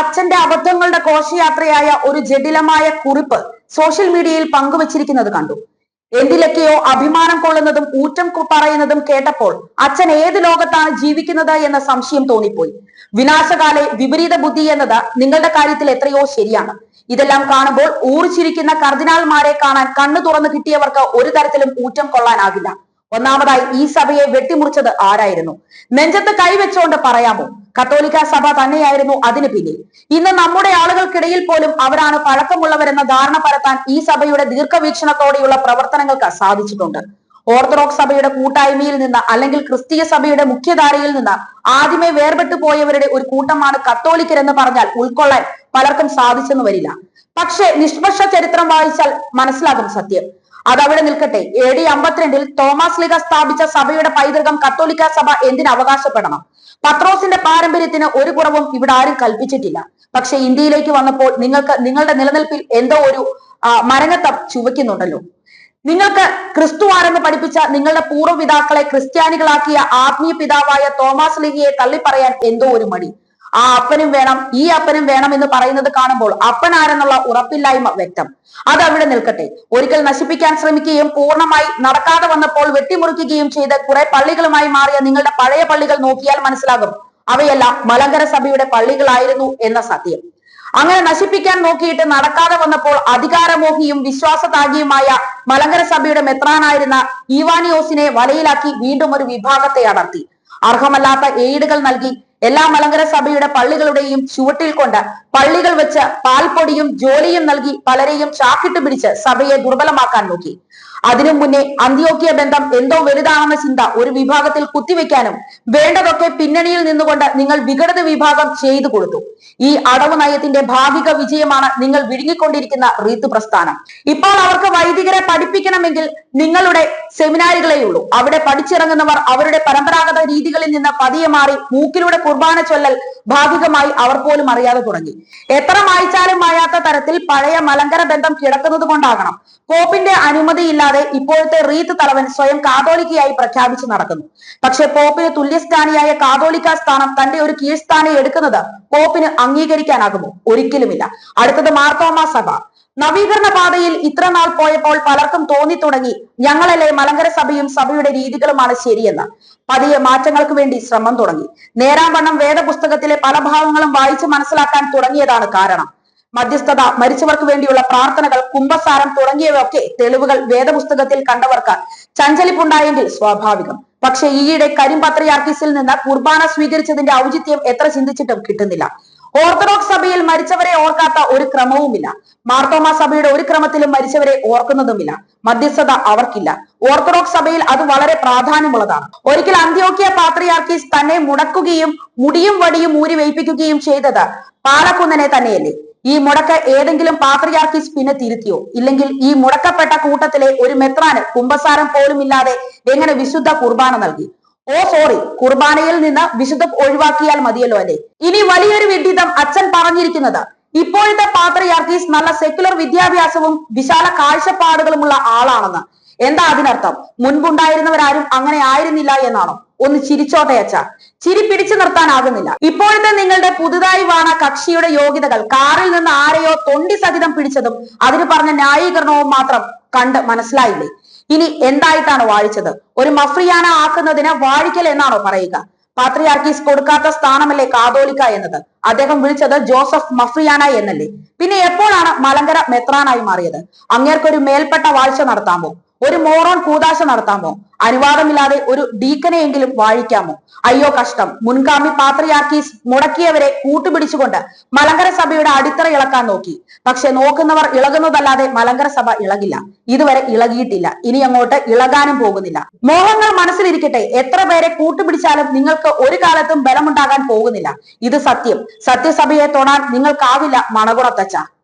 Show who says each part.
Speaker 1: അച്ഛന്റെ അബദ്ധങ്ങളുടെ കോശയാത്രയായ ഒരു ജടിലമായ കുറിപ്പ് സോഷ്യൽ മീഡിയയിൽ പങ്കുവച്ചിരിക്കുന്നത് കണ്ടു. എന്തിലൊക്കെയോ അഭിമാനം കൊള്ളുന്നതും ഊറ്റം പറയുന്നതും കേട്ടപ്പോൾ അച്ഛൻ ഏത് ലോകത്താണ് ജീവിക്കുന്നത് എന്ന സംശയം തോന്നിപ്പോയി. വിനാശകാലെ വിപരീത ബുദ്ധി എന്നത് നിങ്ങളുടെ കാര്യത്തിൽ എത്രയോ ശരിയാണ്. ഇതെല്ലാം കാണുമ്പോൾ ഊറിച്ചിരിക്കുന്ന കർദിനാൾമാരെ കാണാൻ കണ്ണു തുറന്നു കിട്ടിയവർക്ക് ഒരു തരത്തിലും ഊറ്റം കൊള്ളാനാകില്ല ഒന്നാമതായി ഈ സഭയെ വെട്ടിമുറിച്ചത് ആരായിരുന്നു? നെഞ്ചത്ത് കൈവച്ചുകൊണ്ട് പറയാമോ? കത്തോലിക്ക സഭ തന്നെയായിരുന്നു അതിന് പിന്നിൽ. ഇന്ന് നമ്മുടെ ആളുകൾക്കിടയിൽ പോലും അവരാണ് പഴക്കമുള്ളവരെന്ന ധാരണ പരത്താൻ ഈ സഭയുടെ ദീർഘവീക്ഷണത്തോടെയുള്ള പ്രവർത്തനങ്ങൾക്ക് സാധിച്ചിട്ടുണ്ട്. ഓർത്തഡോക്സ് സഭയുടെ കൂട്ടായ്മയിൽ നിന്ന് അല്ലെങ്കിൽ ക്രിസ്തീയ സഭയുടെ മുഖ്യധാരയിൽ നിന്ന് ആദ്യമേ വേർപെട്ടു പോയവരുടെ ഒരു കൂട്ടമാണ് കത്തോലിക്കരെന്ന് പറഞ്ഞാൽ ഉൾക്കൊള്ളാൻ പലർക്കും സാധിച്ചെന്ന് വരില്ല. പക്ഷേ നിഷ്പക്ഷ ചരിത്രം വായിച്ചാൽ മനസ്സിലാകും സത്യം. അതവിടെ നിൽക്കട്ടെ. എ ഡി അമ്പത്തിരണ്ടിൽ തോമസ് ലീഗ സ്ഥാപിച്ച സഭയുടെ പൈതൃകം കത്തോലിക്ക സഭ എന്തിന് അവകാശപ്പെടണം? പത്രോസിന്റെ പാരമ്പര്യത്തിന് ഒരു കുറവും ഇവിടെ ആരും കൽപ്പിച്ചിട്ടില്ല. പക്ഷെ ഇന്ത്യയിലേക്ക് വന്നപ്പോൾ നിങ്ങൾക്ക് നിങ്ങളുടെ നിലനിൽപ്പിൽ എന്തോ ഒരു മരങ്ങത്തം ചുവയ്ക്കുന്നുണ്ടല്ലോ. നിങ്ങൾക്ക് ക്രിസ്തു ആരെന്ന് പഠിപ്പിച്ച നിങ്ങളുടെ പൂർവപിതാക്കളെ ക്രിസ്ത്യാനികളാക്കിയ ആത്മീയ പിതാവായ തോമസ് ലിഗിയെ തള്ളിപ്പറയാൻ എന്തോ ഒരു മടി. ആ അപ്പനും വേണം ഈ അപ്പനും വേണം എന്ന് പറയുന്നത് കാണുമ്പോൾ അപ്പൻ ആരെന്നുള്ള ഉറപ്പില്ലായ്മ വ്യക്തം. അത് അവിടെ നിൽക്കട്ടെ. ഒരിക്കൽ നശിപ്പിക്കാൻ ശ്രമിക്കുകയും പൂർണമായി നടക്കാതെ വന്നപ്പോൾ വെട്ടിമുറിക്കുകയും ചെയ്ത കുറെ പള്ളികളുമായി മാറിയ നിങ്ങളുടെ പഴയ പള്ളികൾ നോക്കിയാൽ മനസ്സിലാകും. അവയെല്ലാം മലങ്കര സഭയുടെ പള്ളികളായിരുന്നു എന്ന സത്യം. അങ്ങനെ നശിപ്പിക്കാൻ നോക്കിയിട്ട് നടക്കാതെ വന്നപ്പോൾ അധികാരമോഹിയും വിശ്വാസതാഗിയുമായ മലങ്കര സഭയുടെ മെത്രാനായിരുന്ന ഈവാനിയോസിനെ വലയിലാക്കി വീണ്ടും ഒരു വിഭാഗത്തെ അടർത്തി. അർഹമല്ലാത്ത എയ്ഡുകൾ നൽകി എല്ലാ മലങ്കര സഭയുടെ പള്ളികളുടെയും ചുവട്ടിൽ കൊണ്ട് പള്ളികൾ വെച്ച് പാൽപ്പൊടിയും ജോലിയും നൽകി പലരെയും ചാക്കിട്ട് പിടിച്ച് സഭയെ ദുർബലമാക്കാൻ നോക്കി. അതിനു മുന്നേ അന്ത്യോക്യ ബന്ധം എന്തോ വലുതാണെന്ന ചിന്ത ഒരു വിഭാഗത്തിൽ കുത്തിവെക്കാനും വേണ്ടതൊക്കെ പിന്നണിയിൽ നിന്നുകൊണ്ട് നിങ്ങൾ വിഘടിത വിഭാഗം ചെയ്തു കൊടുത്തു. ഈ അടവ് നയത്തിന്റെ ഭാഗിക വിജയമാണ് നിങ്ങൾ വിഴുങ്ങിക്കൊണ്ടിരിക്കുന്ന റീത്ത് പ്രസ്ഥാനം. ഇപ്പോൾ അവർക്ക് വൈദികരെ പഠിപ്പിക്കണമെങ്കിൽ നിങ്ങളുടെ സെമിനാറുകളേ ഉള്ളൂ. അവിടെ പഠിച്ചിറങ്ങുന്നവർ അവരുടെ പരമ്പരാഗത രീതികളിൽ നിന്ന് പതിയെ മാറി മൂക്കിലൂടെ കുർബാന ചൊല്ലൽ ഭാഗികമായി അവർ പോലും അറിയാതെ തുടങ്ങി. എത്ര മായ്ച്ചാലും മായാത്ത തരത്തിൽ പഴയ മലങ്കര ബന്ധം കിടക്കുന്നത് കൊണ്ടാകണം. പോപ്പിന്റെ അനുമതിയില്ലാതെ ഇപ്പോഴത്തെ റീത്ത് തലവൻ സ്വയം കാതോലിക്കയായി പ്രഖ്യാപിച്ചു നടക്കുന്നു. പക്ഷെ പോപ്പിന് തുല്യസ്ഥാനിയായ കാതോലിക്ക സ്ഥാനം തന്റെ ഒരു കീഴ്സ്ഥാനം എടുക്കുന്നത് പോപ്പിന് അംഗീകരിക്കാനാകുമോ? ഒരിക്കലുമില്ല. അടുത്തത് മാർത്തോമ സഭ. നവീകരണ പാതയിൽ ഇത്ര നാൾ പോയപ്പോൾ പലർക്കും തോന്നി തുടങ്ങി ഞങ്ങളല്ലേ മലങ്കര സഭയും സഭയുടെ രീതികളുമാണ് ശരിയെന്ന്. പതിയെ മാറ്റങ്ങൾക്ക് വേണ്ടി ശ്രമം തുടങ്ങി. നേരാംവണ്ണം വേദപുസ്തകത്തിലെ പല ഭാഗങ്ങളും വായിച്ച് മനസ്സിലാക്കാൻ തുടങ്ങിയതാണ് കാരണം. മധ്യസ്ഥത മരിച്ചവർക്ക് വേണ്ടിയുള്ള പ്രാർത്ഥനകൾ കുംഭസാരം തുടങ്ങിയവയൊക്കെ തെളിവുകൾ വേദപുസ്തകത്തിൽ കണ്ടവർക്ക് ചഞ്ചലിപ്പുണ്ടായെങ്കിൽ സ്വാഭാവികം. പക്ഷെ ഈയിടെ കരിമ്പത്രയാർക്കീസിൽ നിന്ന് കുർബാന സ്വീകരിച്ചതിന്റെ ഔചിത്യം എത്ര ചിന്തിച്ചിട്ടും കിട്ടുന്നില്ല. ഓർത്തഡോക്സ് സഭയിൽ മരിച്ചവരെ ഓർക്കാത്ത ഒരു ക്രമവുമില്ല. മാർത്തോമ സഭയുടെ ഒരു ക്രമത്തിലും മരിച്ചവരെ ഓർക്കുന്നതുമില്ല. മധ്യസ്ഥത അവർക്കില്ല. ഓർത്തഡോക്സ് സഭയിൽ അത് വളരെ പ്രാധാന്യമുള്ളതാണ്. ഒരിക്കൽ അന്ത്യോക്യ പാത്രിയാർക്കീസ് തന്നെ മുടക്കുകയും മുടിയും വടിയും ഊരി വയ്പ്പിക്കുകയും ചെയ്തത് പാലക്കുന്നനെ തന്നെയല്ലേ. ഈ മുടക്ക ഏതെങ്കിലും പാത്രിയാർക്കീസ് പിന്നെ തിരുത്തിയോ? ഇല്ലെങ്കിൽ ഈ മുടക്കപ്പെട്ട കൂട്ടത്തിലെ ഒരു മെത്രാന് കുമ്പസാരം പോലും ഇല്ലാതെ എങ്ങനെ വിശുദ്ധ കുർബാന നൽകി? ഓ സോറി കുർബാനയിൽ നിന്ന് വിശുദ്ധ ഒഴിവാക്കിയാൽ മതിയല്ലോ അല്ലേ? ഇനി വലിയൊരു വിഡിതം അച്ഛൻ പറഞ്ഞിരിക്കുന്നത് ഇപ്പോഴത്തെ പാത്രയാർക്കീസ് നല്ല സെക്യുലർ വിദ്യാഭ്യാസവും വിശാല കാഴ്ചപ്പാടുകളുമുള്ള ആളാണെന്ന്. എന്താ അതിനർത്ഥം? മുൻപുണ്ടായിരുന്നവരാരും അങ്ങനെ ആയിരുന്നില്ല എന്നാണോ? ഒന്ന് ചിരിച്ചോട്ടെ അച്ഛ. ചിരി പിടിച്ചു നിർത്താനാകുന്നില്ല. ഇപ്പോഴത്തെ നിങ്ങളുടെ പുതുതായി വാണ കക്ഷിയുടെ യോഗ്യതകൾ കാറിൽ നിന്ന് ആരെയോ തൊണ്ടി സഹിതം പിടിച്ചതും അതിന് പറഞ്ഞ ന്യായീകരണവും മാത്രം കണ്ട് മനസ്സിലായില്ലേ? ഇനി എന്തായിട്ടാണ് വാഴിച്ചത്? ഒരു മഫ്രിയാന ആക്കുന്നതിന് വാഴിക്കൽ എന്നാണോ പറയുക? പാത്രിയാർക്കീസ് കൊടുക്കാത്ത സ്ഥാനമല്ലേ കാതോലിക്ക എന്നത്? അദ്ദേഹം വിളിച്ചത് ജോസഫ് മഫ്രിയാന എന്നല്ലേ. പിന്നെ എപ്പോഴാണ് മലങ്കര മെത്രാനായി മാറിയത്? അങ്ങേർക്കൊരു മേൽപ്പെട്ട വാഴ്ച നടത്താമോ? ഒരു മോറോൺ കൂതാശ നടത്താമോ? അനുവാദമില്ലാതെ ഒരു ഡീക്കനെയെങ്കിലും വാഴിക്കാമോ? അയ്യോ കഷ്ടം. മുൻകാമി പാത്രയാക്കി മുടക്കിയവരെ കൂട്ടുപിടിച്ചുകൊണ്ട് മലങ്കര സഭയുടെ അടിത്തറ ഇളക്കാൻ നോക്കി. പക്ഷെ നോക്കുന്നവർ ഇളകുന്നതല്ലാതെ മലങ്കര സഭ ഇളകില്ല. ഇതുവരെ ഇളകിയിട്ടില്ല. ഇനി അങ്ങോട്ട് ഇളകാനും പോകുന്നില്ല. മോഹങ്ങൾ മനസ്സിലിരിക്കട്ടെ. എത്ര പേരെ കൂട്ടുപിടിച്ചാലും നിങ്ങൾക്ക് ഒരു കാലത്തും ബലമുണ്ടാകാൻ പോകുന്നില്ല. ഇത് സത്യം. സത്യസഭയെ തൊടാൻ നിങ്ങൾക്കാവില്ല മണകുറത്തച്ച